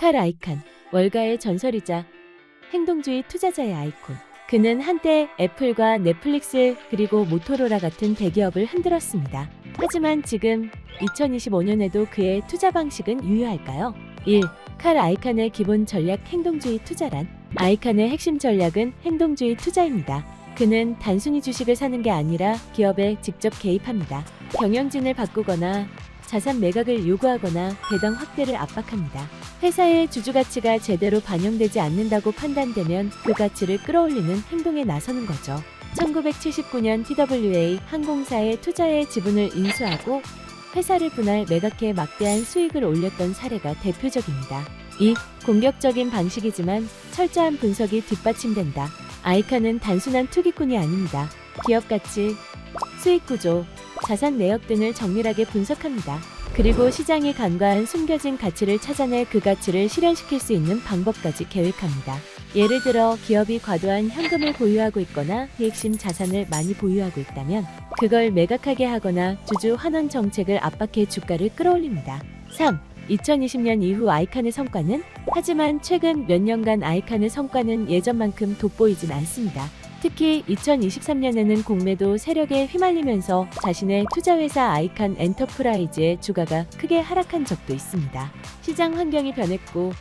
칼 아이칸, 월가의 전설이자 행동주의 투자자의 아이콘. 그는 한때 애플과 넷플릭스 그리고 모토로라 같은 대기업을 흔들었습니다. 하지만 지금 2025년에도 그의 투자 방식은 유효할까요? 1. 칼 아이칸의 기본 전략 행동주의 투자란 아이칸의 핵심 전략은 행동주의 투자입니다. 그는 단순히 주식을 사는 게 아니라 기업에 직접 개입합니다. 경영진을 바꾸거나 자산 매각을 요구하거나 배당 확대를 압박합니다. 회사의 주주 가치가 제대로 반영되지 않는다고 판단되면 그 가치를 끌어올리는 행동에 나서는 거죠. 1979년 TWA 항공사의 투자의 지분을 인수하고 회사를 분할 매각해 막대한 수익을 올렸던 사례가 대표적입니다. 이 공격적인 방식이지만 철저한 분석이 뒷받침된다. 아이카는 단순한 투기꾼이 아닙니다. 기업 가치, 수익 구조, 자산 내역 등을 정밀하게 분석합니다. 그리고 시장이 간과한 숨겨진 가치를 찾아내 그 가치를 실현시킬 수 있는 방법까지 계획합니다. 예를 들어 기업이 과도한 현금을 보유하고 있거나 핵심 자산을 많이 보유하고 있다면 그걸 매각하게 하거나 주주 환원 정책을 압박해 주가를 끌어올립니다. 3. 2020년 이후 아이칸의 성과는 하지만 최근 몇 년간 아이칸의 성과는 예전만큼 돋보이진 않습니다. 특히 2023년에는 공매도 세력에 휘말리면서 자신의 투자회사 아이칸 엔터프라이즈의 주가가 크게 하락한 적도 있습니다. 시장 환경이 변했고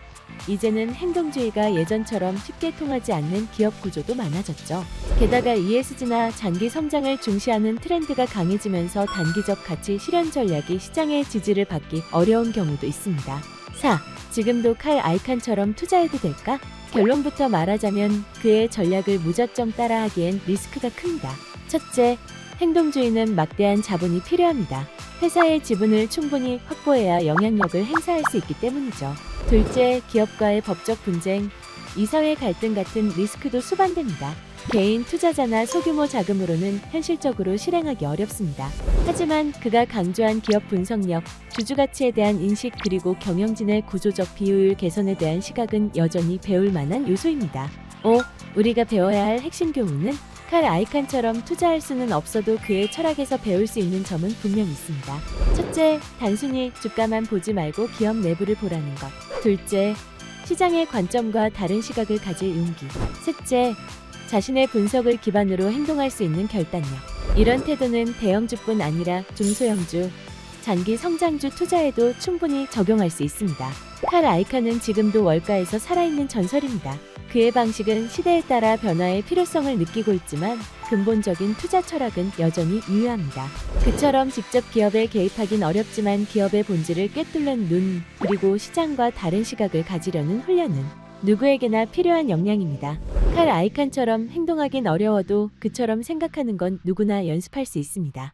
이제는 행동주의가 예전처럼 쉽게 통하지 않는 기업 구조도 많아졌죠. 게다가 ESG나 장기 성장을 중시하는 트렌드가 강해지면서 단기적 가치 실현 전략이 시장의 지지를 받기 어려운 경우도 있습니다. 4. 지금도 칼 아이칸처럼 투자해도 될까? 결론부터 말하자면 그의 전략을 무작정 따라하기엔 리스크가 큽니다. 첫째, 행동주의는 막대한 자본이 필요합니다. 회사의 지분을 충분히 확보해야 영향력을 행사할 수 있기 때문이죠. 둘째, 기업과의 법적 분쟁, 이사회 갈등 같은 리스크도 수반됩니다. 개인 투자자나 소규모 자금으로는 현실적으로 실행하기 어렵습니다. 하지만 그가 강조한 기업 분석력, 주주 가치에 대한 인식 그리고 경영진의 구조적 비효율 개선에 대한 시각은 여전히 배울 만한 요소입니다. 5. 우리가 배워야 할 핵심 교훈은 칼 아이칸처럼 투자할 수는 없어도 그의 철학에서 배울 수 있는 점은 분명히 있습니다. 첫째, 단순히 주가만 보지 말고 기업 내부를 보라는 것. 둘째, 시장의 관점과 다른 시각을 가질 용기. 셋째, 자신의 분석을 기반으로 행동할 수 있는 결단력. 이런 태도는 대형주뿐 아니라 중소형주, 장기 성장주 투자에도 충분히 적용할 수 있습니다. 칼 아이칸은 지금도 월가에서 살아있는 전설입니다. 그의 방식은 시대에 따라 변화의 필요성을 느끼고 있지만 근본적인 투자 철학은 여전히 유효합니다. 그처럼 직접 기업에 개입하긴 어렵지만 기업의 본질을 꿰뚫는 눈, 그리고 시장과 다른 시각을 가지려는 훈련은 누구에게나 필요한 역량입니다. 칼 아이칸처럼 행동하긴 어려워도 그처럼 생각하는 건 누구나 연습할 수 있습니다.